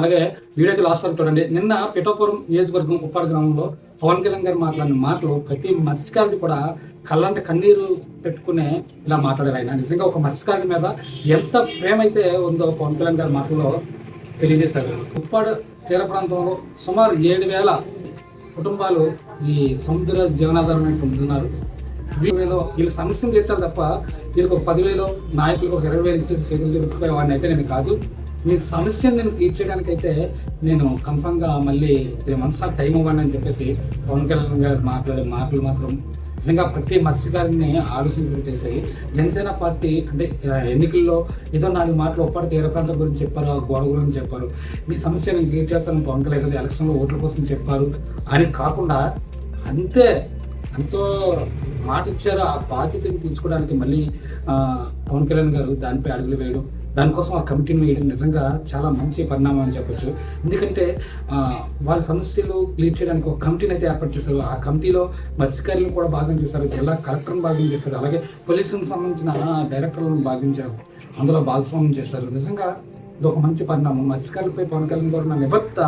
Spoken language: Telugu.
అలాగే వీడియో లాస్ట్ వరకు చూడండి. నిన్న పిఠాపురం నియోజకవర్గం ఉప్పాడు గ్రామంలో పవన్ కళ్యాణ్ గారు మాట్లాడిన మాటలు ప్రతి మత్స్యకారుడు కూడా కళ్ళంట కన్నీరు పెట్టుకునే ఇలా మాట్లాడారు ఆయన. నిజంగా ఒక మత్స్యకారుడి మీద ఎంత ప్రేమ అయితే ఉందో పవన్ కళ్యాణ్ గారి మాటల్లో తెలియజేశారు. ఉప్పాడు తీర ప్రాంతంలో సుమారు ఏడు వేల కుటుంబాలు ఈ సముద్ర జీవనాధారం పొందుతున్నారు. వీళ్ళు వీళ్ళ సమస్యను తీర్చాలి తప్ప వీళ్ళకి ఒక పదివేలు నాయకులకు ఒక ఇరవై వేలు ఇచ్చే చేతులు వాడిని అయితే నేను కాదు. మీ సమస్యను నేను తీర్చడానికి అయితే నేను కన్ఫర్మ్గా మళ్ళీ త్రీ మంత్స్ నాకు టైం ఇవ్వండి అని చెప్పేసి పవన్ కళ్యాణ్ గారు మాట్లాడే మాటలు మాత్రం నిజంగా ప్రతి మత్స్యకారిని ఆలోచించడం చేశాయి జనసేన పార్టీ అంటే ఎన్నికల్లో ఏదో నాలుగు మాటలు ఒప్పటి తీర ప్రాంతం గురించి చెప్పారు ఆ గోడ గురించి చెప్పారు. మీ సమస్య నేను తీర్చేస్తాను పవన్ కళ్యాణ్ గారు ఎలక్షన్లో ఓట్ల కోసం చెప్పారు. అని కాకుండా అంతే ఎంతో మాట ఇచ్చారు ఆ బాధ్యతను తీసుకోవడానికి మళ్ళీ పవన్ కళ్యాణ్ గారు దానిపై అడుగులు వేయడం దానికోసం ఆ కమిటీని వేయడం నిజంగా చాలా మంచి పరిణామం అని చెప్పొచ్చు. ఎందుకంటే వాళ్ళ సమస్యలు క్లియర్ చేయడానికి ఒక కమిటీని అయితే ఏర్పాటు చేశారు. ఆ కమిటీలో మత్స్యకారులను కూడా భాగం చేశారు జిల్లా కలెక్టర్ని భాగం చేశారు అలాగే పోలీసులకు సంబంధించిన డైరెక్టర్లను భాగించారు అందులో భాగస్వామ్యం చేశారు. నిజంగా ఇది ఒక మంచి పరిణామం. మత్స్యకారులపై పవన్ కళ్యాణ్ గారు ఉన్న నిబద్ధత